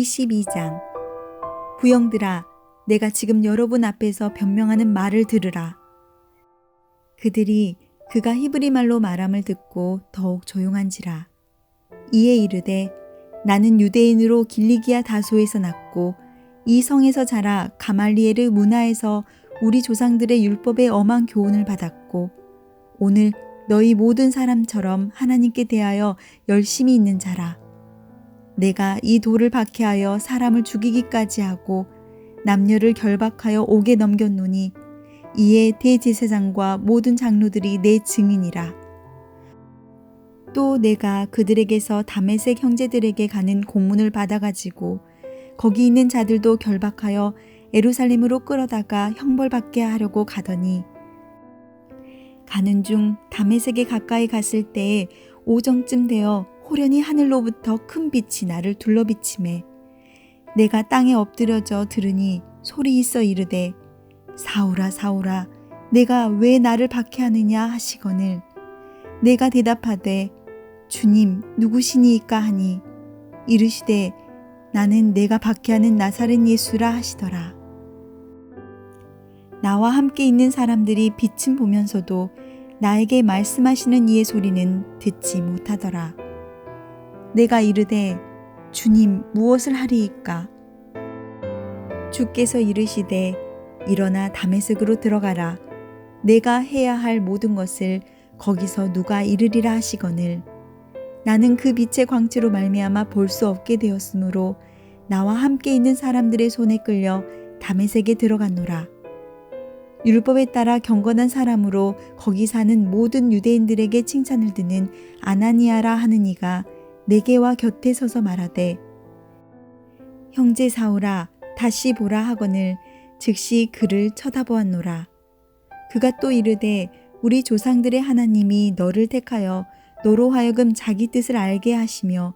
22장 부영들아 내가 지금 여러분 앞에서 변명하는 말을 들으라. 그들이 그가 히브리 말로 말함을 듣고 더욱 조용한지라. 이에 이르되 나는 유대인으로 길리기아 다소에서 났고 이 성에서 자라 가말리에르 문화에서 우리 조상들의 율법의 엄한 교훈을 받았고 오늘 너희 모든 사람처럼 하나님께 대하여 열심히 있는 자라. 내가 이 돌을 박해하여 사람을 죽이기까지 하고 남녀를 결박하여 옥에 넘겼노니 이에 대제사장과 모든 장로들이 내 증인이라. 또 내가 그들에게서 다메섹 형제들에게 가는 공문을 받아가지고 거기 있는 자들도 결박하여 에루살렘으로 끌어다가 형벌받게 하려고 가더니 가는 중 다메섹에 가까이 갔을 때에 오정쯤 되어 호련히 하늘로부터 큰 빛이 나를 둘러비침에 내가 땅에 엎드려져 들으니 소리 있어 이르되 사오라 사오라 내가 왜 나를 박해하느냐 하시거늘 내가 대답하되 주님 누구시니이까 하니? 이르시되 나는 내가 박해하는 나사렛 예수라 하시더라. 나와 함께 있는 사람들이 빛은 보면서도 나에게 말씀하시는 이의 소리는 듣지 못하더라 내가 이르되 주님 무엇을 하리이까? 주께서 이르시되 일어나 다메섹으로 들어가라. 내가 해야 할 모든 것을 거기서 누가 이르리라 하시거늘. 나는 그 빛의 광채로 말미암아 볼 수 없게 되었으므로 나와 함께 있는 사람들의 손에 끌려 다메섹에 들어갔노라. 율법에 따라 경건한 사람으로 거기 사는 모든 유대인들에게 칭찬을 듣는 아나니아라 하는 이가 내게와 곁에 서서 말하되 형제 사오라 다시 보라 하거늘 즉시 그를 쳐다보았노라 그가 또 이르되 우리 조상들의 하나님이 너를 택하여 너로 하여금 자기 뜻을 알게 하시며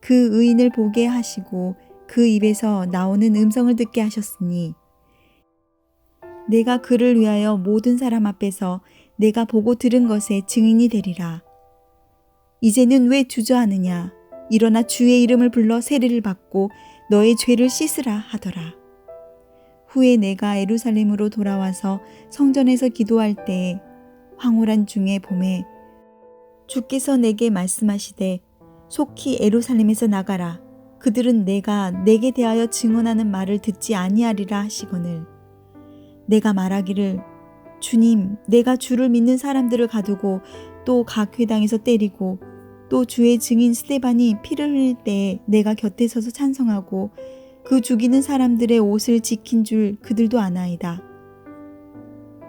그 의인을 보게 하시고 그 입에서 나오는 음성을 듣게 하셨으니 내가 그를 위하여 모든 사람 앞에서 내가 보고 들은 것에 증인이 되리라. 이제는 왜 주저하느냐? 일어나 주의 이름을 불러 세례를 받고 너의 죄를 씻으라 하더라. 후에 내가 에루살렘으로 돌아와서 성전에서 기도할 때에 황홀한 중에 봄에 주께서 내게 말씀하시되 속히 에루살렘에서 나가라. 그들은 내가 내게 대하여 증언하는 말을 듣지 아니하리라 하시거늘. 내가 말하기를 주님, 내가 주를 믿는 사람들을 가두고 또 각 회당에서 때리고 또 주의 증인 스테반이 피를 흘릴 때에 내가 곁에 서서 찬성하고 그 죽이는 사람들의 옷을 지킨 줄 그들도 아나이다.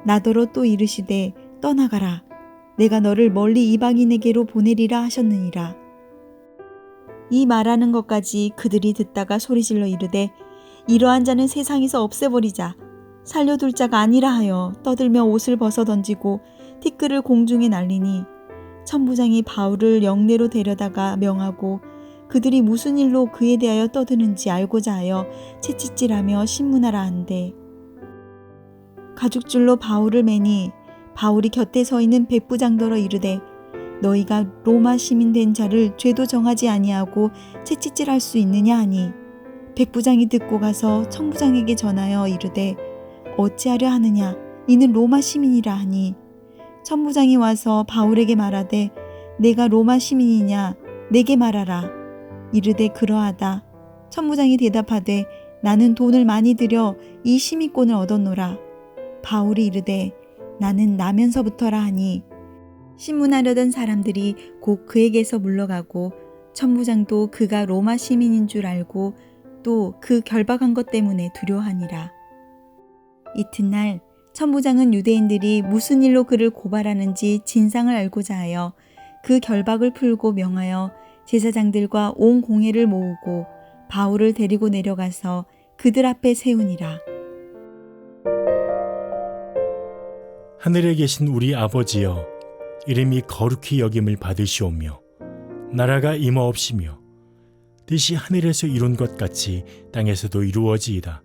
나더러 또 이르시되 떠나가라. 내가 너를 멀리 이방인에게로 보내리라 하셨느니라. 이 말하는 것까지 그들이 듣다가 소리질러 이르되 이러한 자는 세상에서 없애버리자. 살려둘 자가 아니라 하여 떠들며 옷을 벗어 던지고 티끌을 공중에 날리니 천부장이 바울을 영내로 데려다가 명하고 그들이 무슨 일로 그에 대하여 떠드는지 알고자 하여 채찍질하며 신문하라 한대. 가죽줄로 바울을 매니 바울이 곁에 서 있는 백부장더러 이르되 너희가 로마 시민 된 자를 죄도 정하지 아니하고 채찍질할 수 있느냐 하니? 백부장이 듣고 가서 천부장에게 전하여 이르되 어찌하려 하느냐? 이는 로마 시민이라 하니 천부장이 와서 바울에게 말하되 내가 로마 시민이냐? 내게 말하라. 이르되 그러하다. 천부장이 대답하되 나는 돈을 많이 들여 이 시민권을 얻었노라. 바울이 이르되 나는 나면서부터라 하니. 신문하려던 사람들이 곧 그에게서 물러가고 천부장도 그가 로마 시민인 줄 알고 또 그 결박한 것 때문에 두려워하니라. 이튿날 천부장은 유대인들이 무슨 일로 그를 고발하는지 진상을 알고자 하여 그 결박을 풀고 명하여 제사장들과 온 공회를 모으고 바울을 데리고 내려가서 그들 앞에 세우니라. 하늘에 계신 우리 아버지여 이름이 거룩히 여김을 받으시오며 나라가 임하옵시며 뜻이 하늘에서 이룬 것 같이 땅에서도 이루어지이다.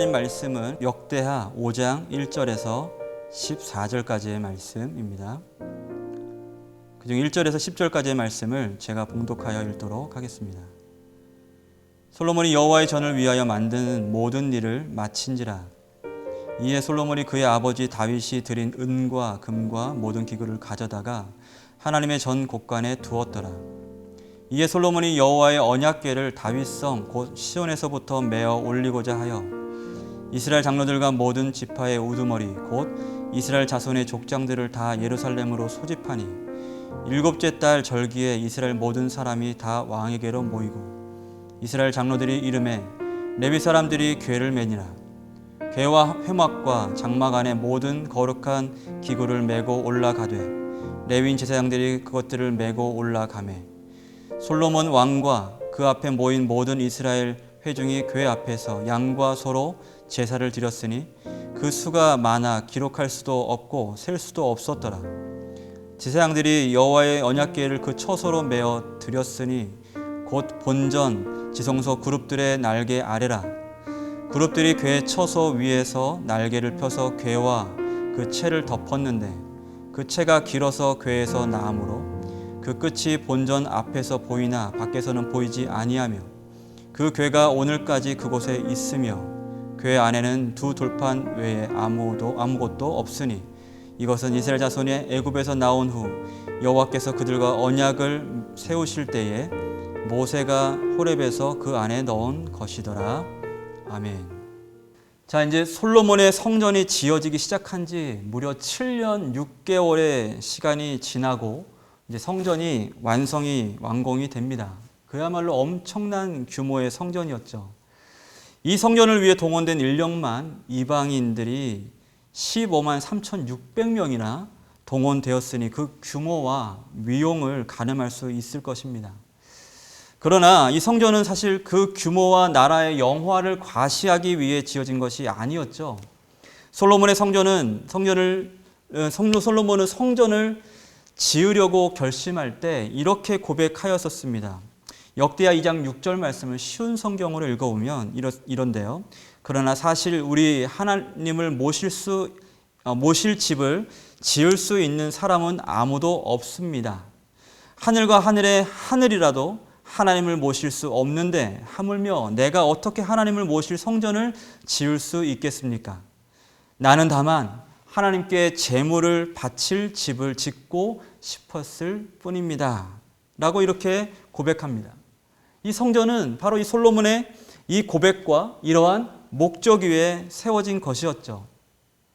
하나님 말씀은 역대하 5장 1절에서 14절까지의 말씀입니다. 그중 1절에서 10절까지의 말씀을 제가 봉독하여 읽도록 하겠습니다. 솔로몬이 여호와의 전을 위하여 만드는 모든 일을 마친지라 이에 솔로몬이 그의 아버지 다윗이 드린 은과 금과 모든 기구를 가져다가 하나님의 전 곳간에 두었더라. 이에 솔로몬이 여호와의 언약궤를 다윗성 곧 시온에서부터 메어 올리고자 하여 이스라엘 장로들과 모든 지파의 우두머리 곧 이스라엘 자손의 족장들을 다 예루살렘으로 소집하니 일곱째 달 절기에 이스라엘 모든 사람이 다 왕에게로 모이고 이스라엘 장로들이 이름에 레위 사람들이 궤를 매니라. 궤와 회막과 장막 안에 모든 거룩한 기구를 메고 올라가되 레위인 제사장들이 그것들을 메고 올라가매 솔로몬 왕과 그 앞에 모인 모든 이스라엘 회중이 궤 앞에서 양과 소로 제사를 드렸으니 그 수가 많아 기록할 수도 없고 셀 수도 없었더라. 제사장들이 여호와의 언약궤를 그 처소로 메어 드렸으니 곧 본전 지성소 그룹들의 날개 아래라. 그룹들이 궤 처소 위에서 날개를 펴서 궤와 그 채를 덮었는데 그 채가 길어서 궤에서 나아므로 그 끝이 본전 앞에서 보이나 밖에서는 보이지 아니하며 그 궤가 오늘까지 그곳에 있으며 궤 안에는 두 돌판 외에 아무도 아무것도 없으니 이것은 이스라엘 자손이 애굽에서 나온 후 여호와께서 그들과 언약을 세우실 때에 모세가 호렙에서 그 안에 넣은 것이더라. 아멘. 자, 이제 솔로몬의 성전이 지어지기 시작한 지 무려 7년 6개월의 시간이 지나고 이제 성전이 완성이 완공이 됩니다. 그야말로 엄청난 규모의 성전이었죠. 이 성전을 위해 동원된 인력만 이방인들이 15만 3,600명이나 동원되었으니 그 규모와 위용을 가늠할 수 있을 것입니다. 그러나 이 성전은 사실 그 규모와 나라의 영화를 과시하기 위해 지어진 것이 아니었죠. 솔로몬의 성전은 성전을 어, 성로 솔로몬은 성전을 지으려고 결심할 때 이렇게 고백하였었습니다. 역대하 2장 6절 말씀을 쉬운 성경으로 읽어보면 이러, 이런데요. 그러나 사실 우리 하나님을 모실 수 어, 모실 집을 지을 수 있는 사람은 아무도 없습니다. 하늘과 하늘의 하늘이라도 하나님을 모실 수 없는데 하물며 내가 어떻게 하나님을 모실 성전을 지을 수 있겠습니까? 나는 다만 하나님께 제물을 바칠 집을 짓고 싶었을 뿐입니다. 라고 이렇게 고백합니다. 이 성전은 바로 이 솔로몬의 이 고백과 이러한 목적 위에 세워진 것이었죠.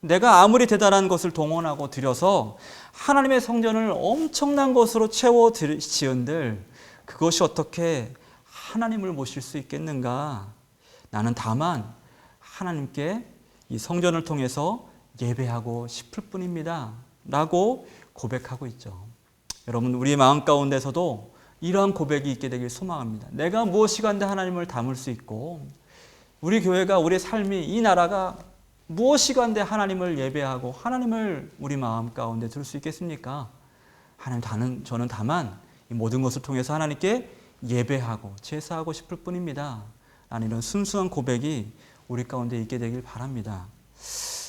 내가 아무리 대단한 것을 동원하고 들여서 하나님의 성전을 엄청난 것으로 채워 지은들 그것이 어떻게 하나님을 모실 수 있겠는가? 나는 다만 하나님께 이 성전을 통해서 예배하고 싶을 뿐입니다. 라고 고백하고 있죠. 여러분, 우리 마음 가운데서도 이러한 고백이 있게 되길 소망합니다. 내가 무엇이 간데 하나님을 담을 수 있고, 우리 교회가, 우리 삶이, 이 나라가 무엇이 간데 하나님을 예배하고 하나님을 우리 마음 가운데 들 수 있겠습니까? 하나님 다는 저는 다만 이 모든 것을 통해서 하나님께 예배하고 제사하고 싶을 뿐입니다. 라는 이런 순수한 고백이 우리 가운데 있게 되길 바랍니다.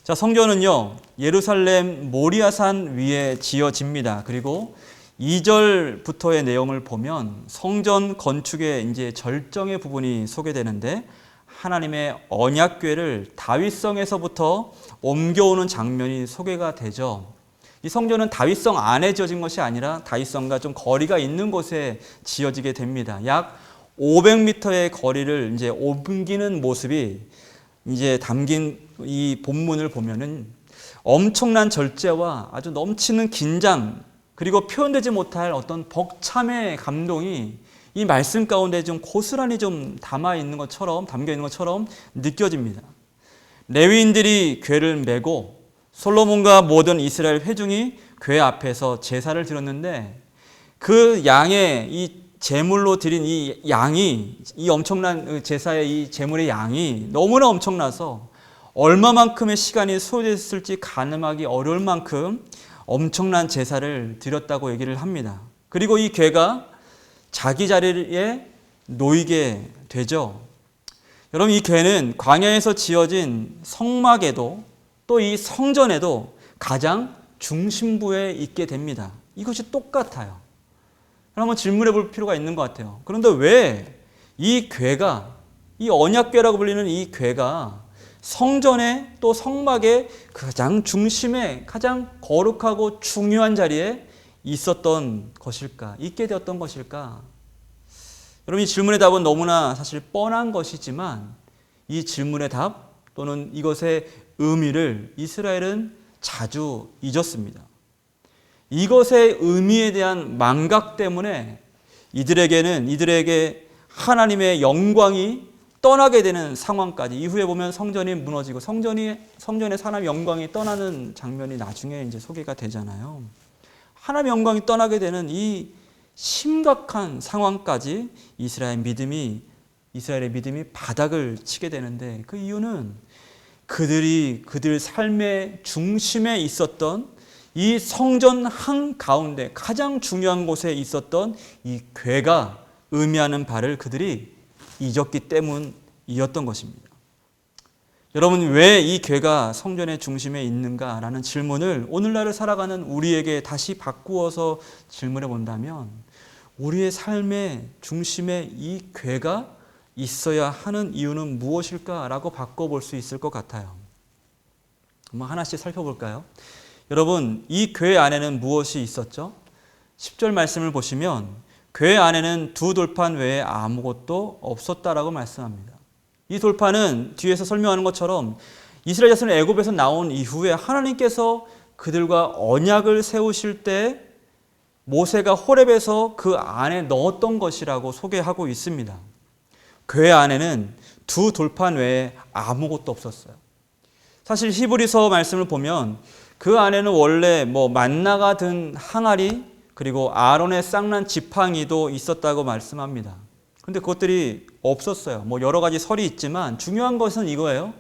자, 성전은요, 예루살렘 모리아산 위에 지어집니다. 그리고 2절부터의 내용을 보면 성전 건축의 이제 절정의 부분이 소개되는데 하나님의 언약궤를 다윗성에서부터 옮겨오는 장면이 소개가 되죠. 이 성전은 다윗성 안에 지어진 것이 아니라 다윗성과 좀 거리가 있는 곳에 지어지게 됩니다. 약 500m의 거리를 이제 옮기는 모습이 이제 담긴 이 본문을 보면은 엄청난 절제와 아주 넘치는 긴장 그리고 표현되지 못할 어떤 벅참의 감동이 이 말씀 가운데 좀 고스란히 좀 담아 있는 것처럼 담겨 있는 것처럼 느껴집니다. 레위인들이 궤를 메고 솔로몬과 모든 이스라엘 회중이 궤 앞에서 제사를 드렸는데 그 양의 이 제물로 드린 이 양이 이 엄청난 제사의 이 제물의 양이 너무나 엄청나서 얼마만큼의 시간이 소요됐을지 가늠하기 어려울 만큼 엄청난 제사를 드렸다고 얘기를 합니다. 그리고 이 괴가 자기 자리에 놓이게 되죠. 여러분 이 괴는 광야에서 지어진 성막에도 또 이 성전에도 가장 중심부에 있게 됩니다. 이것이 똑같아요. 한번 질문해 볼 필요가 있는 것 같아요. 그런데 왜 이 괴가 이 언약괴라고 불리는 이 괴가 성전의 또 성막의 가장 중심에 가장 거룩하고 중요한 자리에 있었던 것일까? 있게 되었던 것일까? 여러분 이 질문의 답은 너무나 사실 뻔한 것이지만 이 질문의 답 또는 이것의 의미를 이스라엘은 자주 잊었습니다. 이것의 의미에 대한 망각 때문에 이들에게는 이들에게 하나님의 영광이 떠나게 되는 상황까지 이후에 보면 성전이 무너지고 성전이 성전의 사람 영광이 떠나는 장면이 나중에 이제 소개가 되잖아요. 하나님의 영광이 떠나게 되는 이 심각한 상황까지 이스라엘 믿음이 이스라엘의 믿음이 바닥을 치게 되는데 그 이유는 그들이 그들 삶의 중심에 있었던 이 성전 한 가운데 가장 중요한 곳에 있었던 이 괴가 의미하는 바를 그들이 잊었기 때문이었던 것입니다. 여러분 왜 이 괴가 성전의 중심에 있는가라는 질문을 오늘날을 살아가는 우리에게 다시 바꾸어서 질문해 본다면 우리의 삶의 중심에 이 괴가 있어야 하는 이유는 무엇일까라고 바꿔볼 수 있을 것 같아요. 한번 하나씩 살펴볼까요? 여러분, 이궤 안에는 무엇이 있었죠? 10절 말씀을 보시면 궤 안에는 두 돌판 외에 아무것도 없었다라고 말씀합니다. 이 돌판은 뒤에서 설명하는 것처럼 이스라엘 자손이 애굽에서 나온 이후에 하나님께서 그들과 언약을 세우실 때 모세가 호렙에서 그 안에 넣었던 것이라고 소개하고 있습니다. 궤 안에는 두 돌판 외에 아무것도 없었어요. 사실 히브리서 말씀을 보면 그 안에는 원래 뭐 만나가 든 항아리 그리고 아론의 쌍난 지팡이도 있었다고 말씀합니다. 근데 그것들이 없었어요. 뭐 여러 가지 설이 있지만 중요한 것은 이거예요.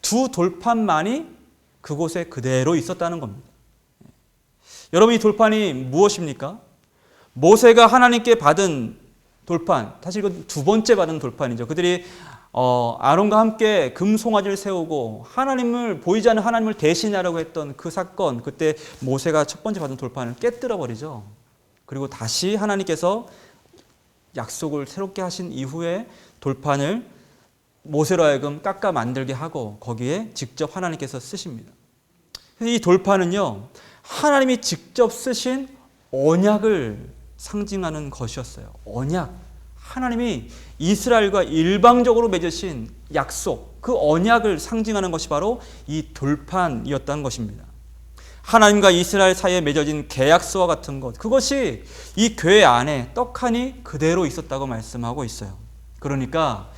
두 돌판만이 그곳에 그대로 있었다는 겁니다. 여러분 이 돌판이 무엇입니까? 모세가 하나님께 받은 돌판, 사실 이건 두 번째 받은 돌판이죠. 그들이 어, 아론과 함께 금송아지를 세우고 하나님을 보이지 않는 하나님을 대신하려고 했던 그 사건, 그때 모세가 첫 번째 받은 돌판을 깨뜨려 버리죠. 그리고 다시 하나님께서 약속을 새롭게 하신 이후에 돌판을 모세로 하여금 깎아 만들게 하고 거기에 직접 하나님께서 쓰십니다. 이 돌판은요, 하나님이 직접 쓰신 언약을 상징하는 것이었어요. 언약. 하나님이 이스라엘과 일방적으로 맺으신 약속, 그 언약을 상징하는 것이 바로 이 돌판이었다는 것입니다. 하나님과 이스라엘 사이에 맺어진 계약서와 같은 것, 그것이 이 교회 안에 떡하니 그대로 있었다고 말씀하고 있어요. 그러니까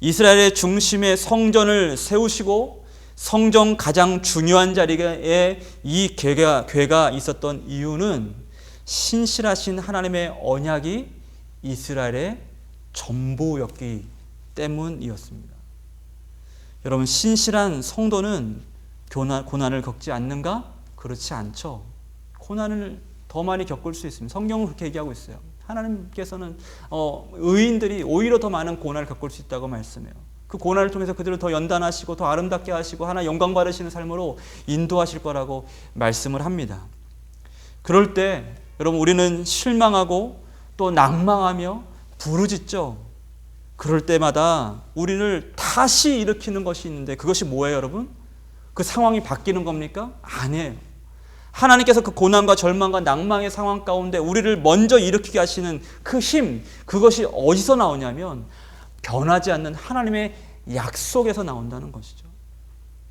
이스라엘의 중심에 성전을 세우시고 성전 가장 중요한 자리에 이 괴가, 괴가 있었던 이유는 신실하신 하나님의 언약이 이스라엘의 전부였기 때문이었습니다. 여러분 신실한 성도는 고난, 고난을 겪지 않는가? 그렇지 않죠. 고난을 더 많이 겪을 수 있습니다. 성경은 그렇게 얘기하고 있어요. 하나님께서는 어, 의인들이 오히려 더 많은 고난을 겪을 수 있다고 말씀해요. 그 고난을 통해서 그들을 더 연단하시고 더 아름답게 하시고 하나 영광 받으시는 삶으로 인도하실 거라고 말씀을 합니다. 그럴 때 여러분 우리는 실망하고 또 낭망하며 부르짖죠. 그럴 때마다 우리를 다시 일으키는 것이 있는데 그것이 뭐예요, 여러분? 그 상황이 바뀌는 겁니까? 아니에요. 하나님께서 그 고난과 절망과 낭망의 상황 가운데 우리를 먼저 일으키게 하시는 그 힘, 그것이 어디서 나오냐면 변하지 않는 하나님의 약속에서 나온다는 것이죠.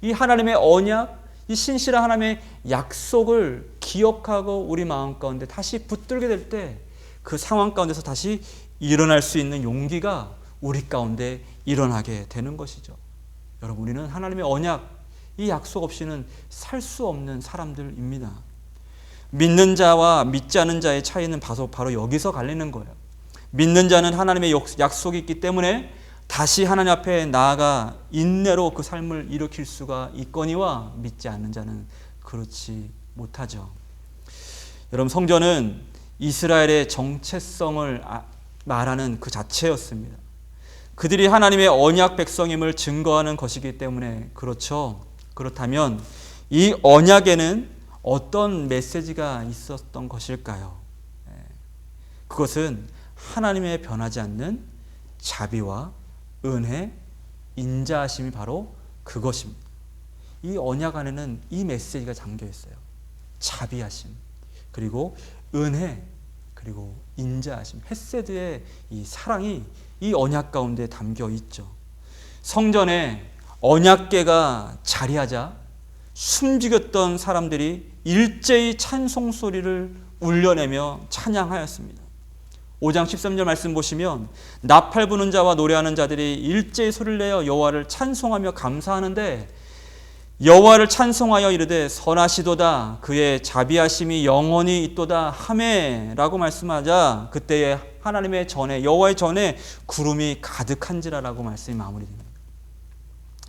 이 하나님의 언약, 이 신실한 하나님의 약속을 기억하고 우리 마음 가운데 다시 붙들게 될 때 그 상황 가운데서 다시 일어날 수 있는 용기가 우리 가운데 일어나게 되는 것이죠. 여러분, 우리는 하나님의 언약, 이 약속 없이는 살 수 없는 사람들입니다. 믿는 자와 믿지 않는 자의 차이는 바로, 바로 여기서 갈리는 거예요. 믿는 자는 하나님의 약속이 있기 때문에 다시 하나님 앞에 나아가 인내로 그 삶을 일으킬 수가 있거니와 믿지 않는 자는 그렇지 못하죠. 여러분 성전은 이스라엘의 정체성을 아- 말하는 그 자체였습니다. 그들이 하나님의 언약 백성임을 증거하는 것이기 때문에 그렇죠. 그렇다면 이 언약에는 어떤 메시지가 있었던 것일까요? 예. 그것은 하나님의 변하지 않는 자비와 은혜, 인자하심이 바로 그것입니다. 이 언약 안에는 이 메시지가 담겨 있어요. 자비하심, 그리고 은혜, 그리고 인자하심, 헤세드의 이 사랑이 이 언약 가운데 담겨 있죠. 성전에 언약계가 자리하자 숨죽였던 사람들이 일제히 찬송 소리를 울려내며 찬양하였습니다. 5장 13절 말씀 보시면 나팔 부는 자와 노래하는 자들이 일제히 소리를 내어 여호와를 찬송하며 감사하는데 여호와를 찬송하여 이르되 선하시도다 그의 자비하심이 영원히 있도다 하매라고 말씀하자 그때에 하나님의 전에 여호와의 전에 구름이 가득한지라라고 말씀이 마무리됩니다.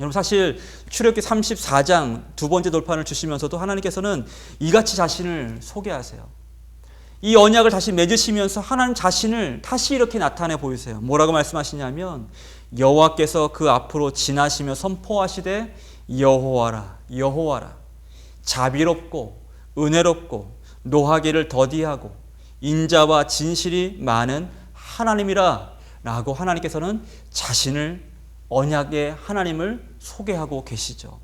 여러분 사실 출애굽기 34장 두 번째 돌판을 주시면서도 하나님께서는 이같이 자신을 소개하세요. 이 언약을 다시 맺으시면서 하나님 자신을 다시 이렇게 나타내 보이세요. 뭐라고 말씀하시냐면 여호와께서 그 앞으로 지나시며 선포하시되 여호와라 여호와라 자비롭고 은혜롭고 노하기를 더디하고 인자와 진실이 많은 하나님이라 라고 하나님께서는 자신을 언약의 하나님을 소개하고 계시죠.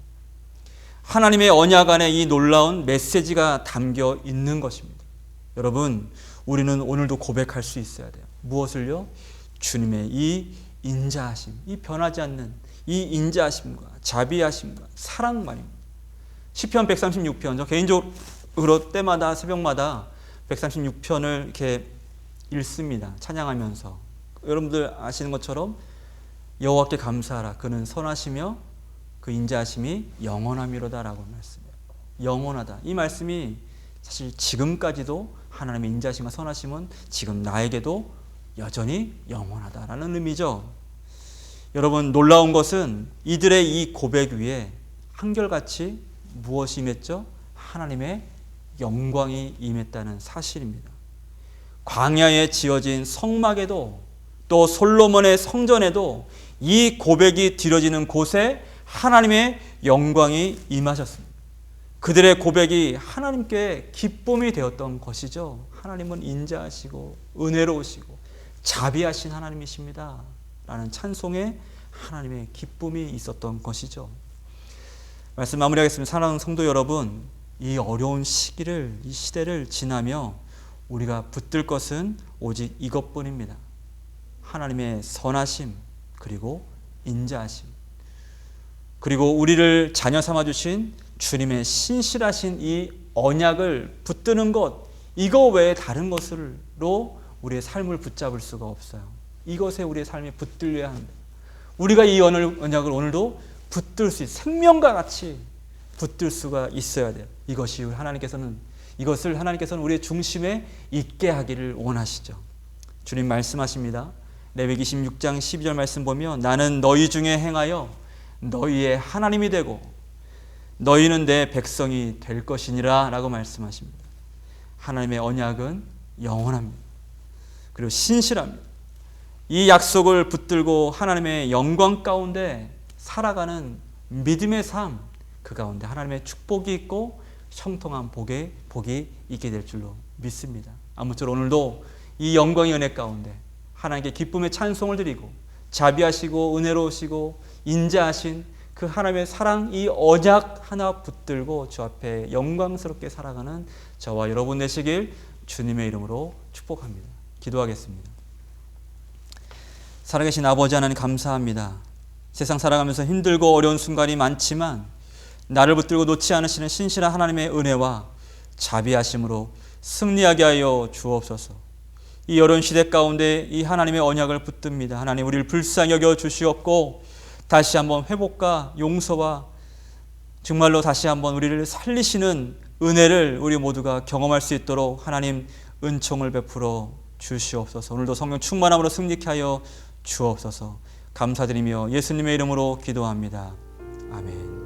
하나님의 언약 안에 이 놀라운 메시지가 담겨 있는 것입니다. 여러분, 우리는 오늘도 고백할 수 있어야 돼요. 무엇을요? 주님의 이 인자하심, 이 변하지 않는 이 인자하심과 자비하심과 사랑만입니다. 시편 136편, 저 개인적으로 때마다 새벽마다 136편을 이렇게 읽습니다. 찬양하면서. 여러분들 아시는 것처럼 여호와께 감사하라. 그는 선하시며 그 인자하심이 영원함이로다라고 말씀해요. 영원하다. 이 말씀이 사실 지금까지도 하나님의 인자심과 선하심은 지금 나에게도 여전히 영원하다라는 의미죠. 여러분 놀라운 것은 이들의 이 고백 위에 한결같이 무엇이 임했죠? 하나님의 영광이 임했다는 사실입니다. 광야에 지어진 성막에도 또 솔로몬의 성전에도 이 고백이 드려지는 곳에 하나님의 영광이 임하셨습니다. 그들의 고백이 하나님께 기쁨이 되었던 것이죠. 하나님은 인자하시고 은혜로우시고 자비하신 하나님이십니다. 라는 찬송에 하나님의 기쁨이 있었던 것이죠. 말씀 마무리하겠습니다. 사랑하는 성도 여러분, 이 어려운 시기를, 이 시대를 지나며 우리가 붙들 것은 오직 이것뿐입니다. 하나님의 선하심, 그리고 인자하심. 그리고 우리를 자녀 삼아 주신 주님의 신실하신 이 언약을 붙드는 것, 이거 외에 다른 것으로 우리의 삶을 붙잡을 수가 없어요. 이것에 우리의 삶이 붙들려야 합니다. 우리가 이 언약을 오늘도 붙들 수 있, 생명과 같이 붙들 수가 있어야 돼요. 이것이 하나님께서는 이것을 하나님께서는 우리의 중심에 있게 하기를 원하시죠. 주님 말씀하십니다. 레위기 26장 12절 말씀 보면 나는 너희 중에 행하여 너희의 하나님이 되고 너희는 내 백성이 될 것이니라 라고 말씀하십니다. 하나님의 언약은 영원합니다. 그리고 신실합니다. 이 약속을 붙들고 하나님의 영광 가운데 살아가는 믿음의 삶, 그 가운데 하나님의 축복이 있고 형통한 복의 복이 있게 될 줄로 믿습니다. 아무쪼록 오늘도 이 영광의 은혜 가운데 하나님께 기쁨의 찬송을 드리고 자비하시고 은혜로우시고 인자하신 그 하나님의 사랑 이 언약 하나 붙들고 주 앞에 영광스럽게 살아가는 저와 여러분 되시길 주님의 이름으로 축복합니다. 기도하겠습니다. 살아계신 아버지 하나님 감사합니다. 세상 살아가면서 힘들고 어려운 순간이 많지만 나를 붙들고 놓지 않으시는 신실한 하나님의 은혜와 자비하심으로 승리하게 하여 주옵소서. 이 어려운 시대 가운데 이 하나님의 언약을 붙듭니다. 하나님 우리를 불쌍히 여겨 주시옵고 다시 한번 회복과 용서와 정말로 다시 한번 우리를 살리시는 은혜를 우리 모두가 경험할 수 있도록 하나님 은총을 베풀어 주시옵소서. 오늘도 성령 충만함으로 승리케 하여 주옵소서. 감사드리며 예수님의 이름으로 기도합니다. 아멘.